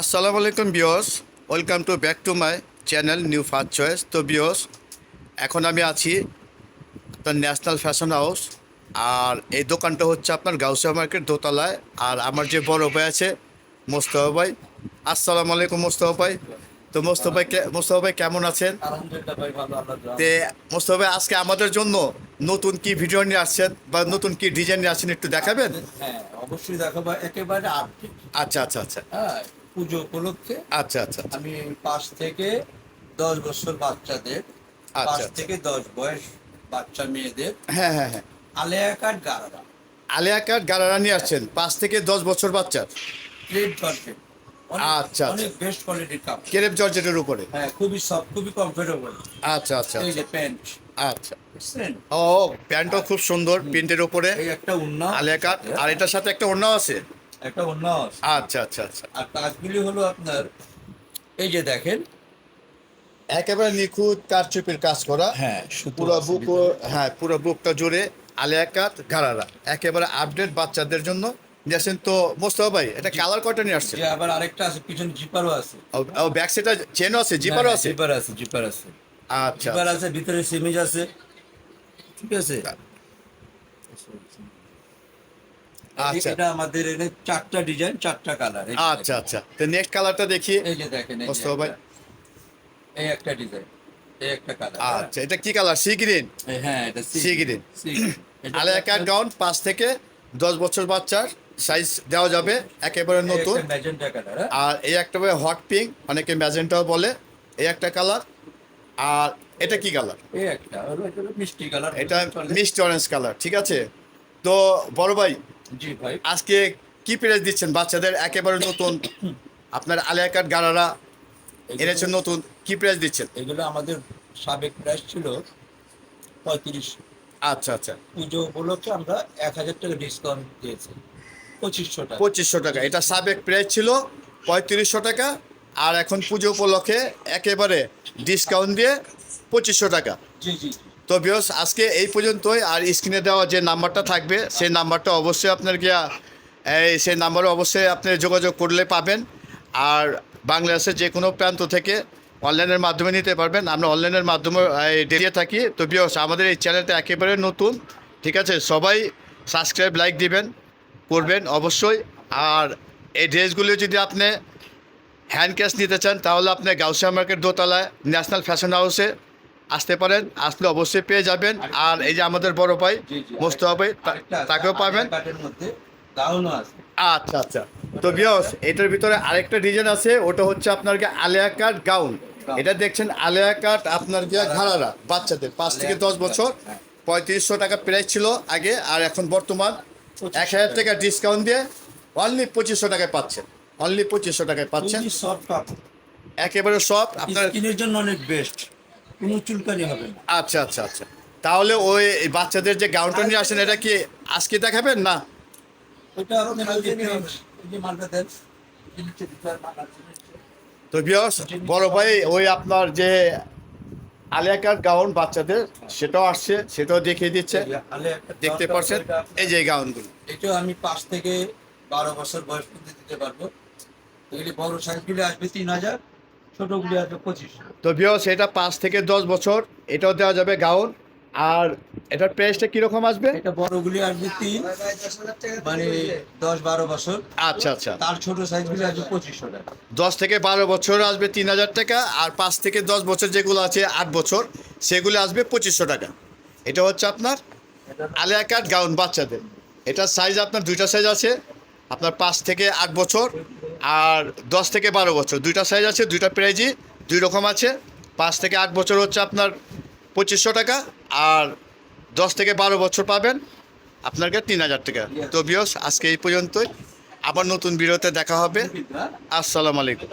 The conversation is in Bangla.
আসসালামু আলাইকুম বিয়স welcome to back to my channel new first choice. তো বিয়স এখন আমি আছি আপনার ন্যাশনাল ফ্যাশন হাউস আর এই দোকানটা হচ্ছে আপনার গাউসিয়া মার্কেট দোতলায় আর আমার যে বড় ভাই আছে মোস্তফা ভাই। আসসালামু আলাইকুম মোস্তফা ভাই। তো মোস্তফা ভাই মোস্তফা ভাই কেমন আছেন? তে মোস্তফা ভাই আজকে আমাদের জন্য নতুন কি ভিডিও নিয়ে আসছেন বা নতুন কি ডিজাইন নিয়ে আসছেন একটু দেখাবেন? হ্যাঁ অবশ্যই দেখাবো একেবারে আচ্ছা আচ্ছা আচ্ছা। হ্যাঁ। পুজো উপলক্ষে আচ্ছা আচ্ছা আচ্ছা। আমি পাঁচ থেকে দশ বছর বাচ্চাদের আচ্ছা, পাঁচ আচ্ছা। থেকে দশ বয়স বাচ্চা মেয়েদের হ্যাঁ হ্যাঁ হ্যাঁ। আলেয়া কাঠ গাড়ারা আলিয়া কাঠ গারারা নিয়ে আসছেন পাঁচ থেকে দশ বছর বাচ্চার? Plate georgette. আচ্ছা, অনেক বেস্ট কোয়ালিটির কাপড় কেরেপ জর্জেটের উপরে? হ্যাঁ খুবই সফট খুবই কমফোর্টেবল আচ্ছা আচ্ছা এই যে প্যান্ট আচ্ছা। ও প্যান্টও খুব সুন্দর প্রিন্টের উপরে এই একটা উন্না। আলিয়া কাঠ আর এটার সাথে একটা অন্যাও আছে? একটা আছে আচ্ছা আচ্ছা আচ্ছা। আর কাজগুলি হলো আপনার এই যে দেখেন। একেবারে নিখুঁত কারচুপির কাজ করা। হ্যাঁ পুরো বুক হ্যাঁ পুরো বুকটা জুড়ে আলিয়া কাঠ গারারা। একেবারে আপডেট বাচ্চাদের জন্য। নিয়ে তো মোস্তফা ভাই এটা কালার কয়টা নিয়ে আসছে আবার আরেকটা আছে পিছনে জিপারও আছে। ও ব্যাক সাইডটা চেনও আছে জিপারও আছে? জিপার আছে জিপার আছে। আচ্ছা জিপার আছে ভিতরে সিমিজ আছে। ঠিক আছে? আচ্ছা। এটা আমাদের চারটা ডিজাইন চারটা কালার আচ্ছা আচ্ছা। তো নেক্সট কালারটা দেখি। এই যে দেখেন মোস্তফা ভাই। এই একটা ডিজাইন এই একটা কালার আচ্ছা এটা কি কালার সি গ্রিন হ্যাঁ এটা গাউন পাঁচ থেকে দশ বছর বাচ্চার সাইজ দেওয়া যাবে একেবারে নতুন। হ্যাঁ। আর এই একটা হট পিঙ্ক অনেকে ম্যাজেন্টাও বলে। এই একটা কালার আর এটা কি কালার এটা মিষ্টি অরেঞ্জ কালার ঠিক আছে? তো বড় ভাই আজকে কি প্রাইস দিচ্ছেন বাচ্চাদের? একেবারে নতুন। আপনার আলিয়া কাঠ গারারা এনেছেন নতুন। কি প্রাইস দিচ্ছেন? এগুলো আমাদের সাবেক প্রাইস ছিল পঁয়ত্রিশ। আচ্ছা আচ্ছা। পুজো উপলক্ষে আমরা এক হাজার টাকা ডিসকাউন্ট দিয়েছি। পঁচিশশো টাকা। পঁচিশশো টাকা। এটা সাবেক প্রাইস ছিল পঁয়ত্রিশশো টাকা। আর এখন পুজো উপলক্ষে একেবারে ডিসকাউন্ট দিয়ে পঁচিশশো টাকা। জি জি। তো বিয়স আজকে এই পর্যন্তই। আর স্ক্রিনে দেওয়া যে নাম্বারটা থাকবে, সেই নাম্বারটা অবশ্যই আপনার গিয়া, এই সেই নাম্বারে অবশ্যই আপনি যোগাযোগ করলে পাবেন। আর বাংলাদেশের যে কোনো প্রান্ত থেকে অনলাইনের মাধ্যমে নিতে পারবেন। আমরা অনলাইনের মাধ্যমে দিয়ে থাকি। তো বিয়স আমাদের এই চ্যানেলটা একেবারে নতুন, ঠিক আছে? সবাই সাবস্ক্রাইব লাইক দিবেন, করবেন অবশ্যই। আর এই ড্রেসগুলো যদি আপনি হ্যান্ড ক্যাশ নিতে চান, তাহলে আপনি গাউসিয়া মার্কেট দোতলায় ন্যাশনাল ফ্যাশন হাউসে আসতে পারেন আসলে অবশ্যই পেয়ে যাবেন। আর এই যে আমাদের বড় ভাই। মোস্তফা ভাই আছে, তাকেও পাবেন। আচ্ছা আচ্ছা। তো বিয়স এটার ভিতরে আরেকটা ডিজাইন আছে ওটা হচ্ছে আপনার আলিয়া কাট গাউন এটা দেখছেন আলিয়া কাট আপনার কি ঘাড়ারা বাচ্চাদের পাঁচ থেকে দশ বছর। পঁয়ত্রিশশো টাকা প্রাইস ছিল আগে আর এখন বর্তমান এক হাজার টাকা ডিসকাউন্ট দিয়ে অনলি পঁচিশশো টাকায় পাচ্ছেন। অনলি পঁচিশশো টাকায় পাচ্ছেন। একেবারে সব আপনার জন্য অনেক বেস্ট কোনো চুলকানি হবে না। আচ্ছা আচ্ছা আচ্ছা। তাহলে ওই বাচ্চাদের যে গাউনটা নিয়ে আসেন এটা কি আজকে দেখাবেন? না? ওটা আপনি কালকে print, এই যে মালটা দেন। এই নিচে দুটার মাল আছে তো বিয়স বড় ভাই ওই আপনার যে আলিয়া কাট গাউন বাচ্চাদের সেটাও আসছে সেটাও দেখিয়ে দিচ্ছে। এই একটা দেখতে দরকার পড়ে এই যে গাউনগুলো। এটাও আমি পাঁচ থেকে বারো বছর বয়স পর্যন্ত দিতে পারব। এগুলি বড় সাইজগুলি আসবে তিন হাজার। ছোটগুলি আসবে পঁচিশশো তো বিয়স এটা পাঁচ থেকে দশ বছর এটাও দেওয়া যাবে গাউন। আর এটার প্রাইসটা কীরকম আসবে? এটা বড়গুলি আসবে তিন মানে দশ বারো বছর। আচ্ছা আচ্ছা। তার ছোট সাইজগুলি আসবে পঁচিশশো টাকা। দশ থেকে বারো বছর আসবে তিন হাজার টাকা আর পাঁচ থেকে দশ বছর যেগুলো আছে আট বছর সেগুলো আসবে পঁচিশশো টাকা। এটা হচ্ছে আপনার আলিয়া কাট গাউন বাচ্চাদের। এটার সাইজ আপনার দুইটা সাইজ আছে আপনার পাঁচ থেকে আট বছর আর দশ থেকে বারো বছর। দুইটা সাইজ আছে দুইটা প্রাইজই দুই রকম আছে। পাঁচ থেকে আট বছর হচ্ছে আপনার পঁচিশশো টাকা আর দশ থেকে বারো বছর পাবেন আপনাকে তিন হাজার টাকা। তো বিয়স আজকে এই পর্যন্তই। আবার নতুন ভিডিওতে দেখা হবে। আসসালামু আলাইকুম।